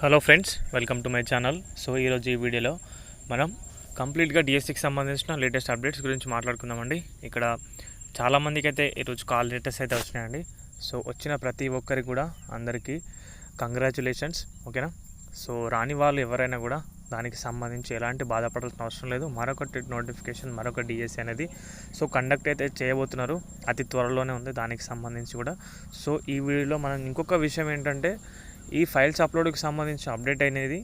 Hello friends welcome to my channel. So ఈరోజు ఈ వీడియోలో మనం కంప్లీట్గా డిఎస్సికి సంబంధించిన లేటెస్ట్ అప్డేట్స్ గురించి మాట్లాడుకుందామండి. ఇక్కడ చాలామందికి అయితే ఈరోజు కాల్ లెటర్స్ అయితే వచ్చినాయండి. సో వచ్చిన ప్రతి ఒక్కరికి కూడా అందరికీ కంగ్రాచులేషన్స్ ఓకేనా? సో రాని వాళ్ళు ఎవరైనా కూడా దానికి సంబంధించి ఎలాంటి బాధపడాల్సిన అవసరం లేదు. మరొకటి నోటిఫికేషన్ మరొక డిఎస్సి అనేది సో కండక్ట్ అయితే చేయబోతున్నారు. అతి త్వరలోనే ఉంది దానికి సంబంధించి కూడా. సో ఈ వీడియోలో మనం ఇంకొక విషయం ఏంటంటే ఈ ఫైల్స్ అప్లోడ్కి సంబంధించి అప్డేట్ అనేది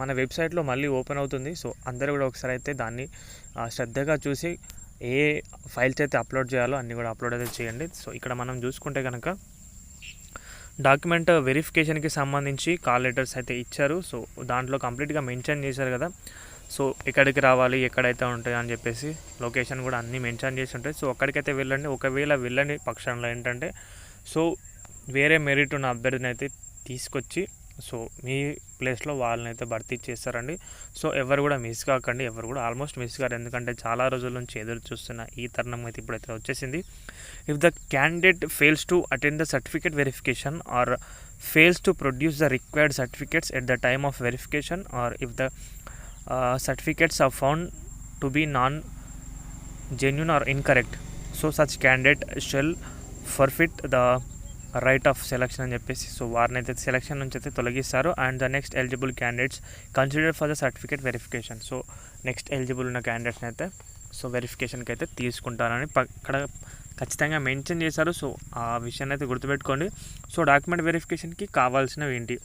మన వెబ్సైట్లో మళ్ళీ ఓపెన్ అవుతుంది. సో అందరూ కూడా ఒకసారి అయితే దాన్ని శ్రద్ధగా చూసి ఏ ఫైల్స్ అయితే అప్లోడ్ చేయాలో అన్నీ కూడా అప్లోడ్ అయితే చేయండి. సో ఇక్కడ మనం చూసుకుంటే కనుక డాక్యుమెంట్ వెరిఫికేషన్కి సంబంధించి కాల్ లెటర్స్ అయితే ఇచ్చారు. సో దాంట్లో కంప్లీట్గా మెన్షన్ చేశారు కదా. సో ఎక్కడికి రావాలి ఎక్కడైతే ఉంటాయి అని చెప్పేసి లొకేషన్ కూడా అన్నీ మెన్షన్ చేసి ఉంటాయి. సో అక్కడికైతే వెళ్ళండి. ఒకవేళ వెళ్ళని పక్షంలో ఏంటంటే సో వేరే మెరిట్ ఉన్న అభ్యర్థిని అయితే తీసుకొచ్చి సో మీ ప్లేస్లో వాళ్ళని అయితే భర్తీ చేస్తారండి. సో ఎవరు కూడా మిస్ కాకండి ఎవరు కూడా ఆల్మోస్ట్ మిస్ కారు. ఎందుకంటే చాలా రోజుల నుంచి ఎదురు చూస్తున్న ఈ తరుణం అయితే ఇప్పుడైతే వచ్చేసింది. If the candidate fails to attend the certificate verification or fails to produce the required certificates at the time of verification or if the certificates are found to be non genuine or incorrect so such candidate shall forfeit the right of selection అని చెప్పేసి so వారిని అయితే selection నుంచి అయితే తొలగిస్తారు. And the next eligible candidates consider for the certificate verification so next eligible ఉన్న క్యాండిడేట్స్ని అయితే so వెరిఫికేషన్కి అయితే తీసుకుంటారని అక్కడ ఖచ్చితంగా మెన్షన్ చేశారు. సో ఆ విషయాన్ని అయితే గుర్తుపెట్టుకోండి. సో డాక్యుమెంట్ వెరిఫికేషన్కి కావాల్సినవి ఏంటి?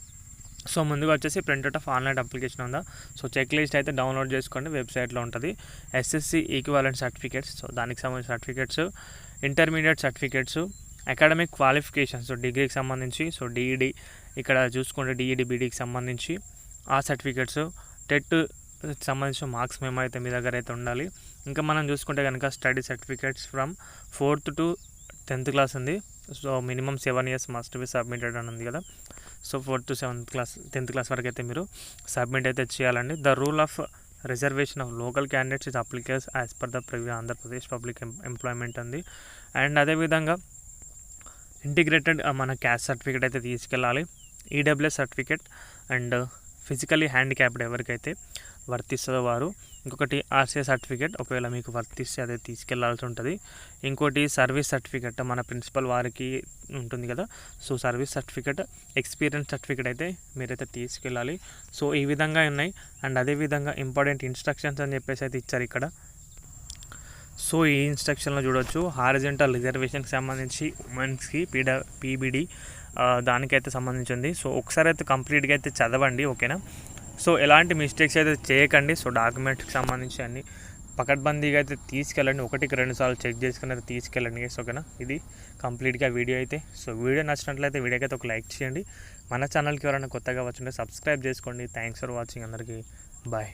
సో ముందుగా వచ్చేసి ప్రింట్అవుట్ ఆఫ్ ఆన్లైన్ అప్లికేషన్ ఉందా? సో చెక్ లిస్ట్ అయితే డౌన్లోడ్ చేసుకోండి. వెబ్సైట్లో ఉంటుంది. ఎస్ఎస్సి ఈక్వాలెంట్ సర్టిఫికేట్స్ సో దానికి సంబంధించిన certificates intermediate certificates academic qualifications so డిగ్రీకి సంబంధించి సో డిఈడి ఇక్కడ చూసుకుంటే డిఈడి బీడీకి సంబంధించి ఆ సర్టిఫికేట్స్ టెట్ సంబంధించిన మార్క్స్ మేము అయితే మీ దగ్గర అయితే ఉండాలి. ఇంకా మనం చూసుకుంటే కనుక study certificates from fourth to tenth class ఉంది. So minimum seven years must be submitted అని ఉంది కదా. So fourth to seventh class tenth class వరకు అయితే మీరు సబ్మిట్ అయితే చేయాలండి. The rule of reservation of local candidates is applies as per the preview Andhra Pradesh public employment ఉంది. And అదేవిధంగా ఇంటిగ్రేటెడ్ మన క్యాస్ట్ సర్టిఫికేట్ అయితే తీసుకెళ్ళాలి. EWS certificate and physically handicapped ఎవరికైతే వర్తిస్తుందో వారు. ఇంకొకటి ఆర్సీఏ సర్టిఫికేట్ ఒకవేళ మీకు వర్తిస్తే అదే తీసుకెళ్ళాల్సి ఉంటుంది. ఇంకోటి సర్వీస్ సర్టిఫికేట్ మన ప్రిన్సిపల్ వారికి ఉంటుంది కదా. So service certificate experience certificate అయితే మీరైతే తీసుకెళ్ళాలి. సో ఈ విధంగా ఉన్నాయి. అండ్ అదేవిధంగా ఇంపార్టెంట్ ఇన్స్ట్రక్షన్స్ అని చెప్పేసి అయితే ఇచ్చారు ఇక్కడ. సో ఈ ఇన్స్ట్రక్షన్లో చూడొచ్చు. హారిజెంటల్ రిజర్వేషన్కి సంబంధించి ఉమెన్స్కి పీడ పీబీడీ దానికైతే సంబంధించింది. సో ఒకసారి అయితే కంప్లీట్గా అయితే చదవండి ఓకేనా? సో ఎలాంటి మిస్టేక్స్ అయితే చేయకండి. సో డాక్యుమెంట్స్కి సంబంధించి అన్ని పకడ్బందీగా అయితే తీసుకెళ్ళండి. ఒకటికి రెండు సార్లు చెక్ చేసుకుని అయితే తీసుకెళ్ళండి ఓకేనా? ఇది కంప్లీట్గా వీడియో అయితే. సో వీడియో నచ్చినట్లయితే వీడియోకి అయితే ఒక లైక్ చేయండి. మన ఛానల్కి ఎవరైనా కొత్తగా వచ్చుంటే సబ్స్క్రైబ్ చేసుకోండి. థ్యాంక్స్ ఫర్ వాచింగ్ అందరికీ. బాయ్.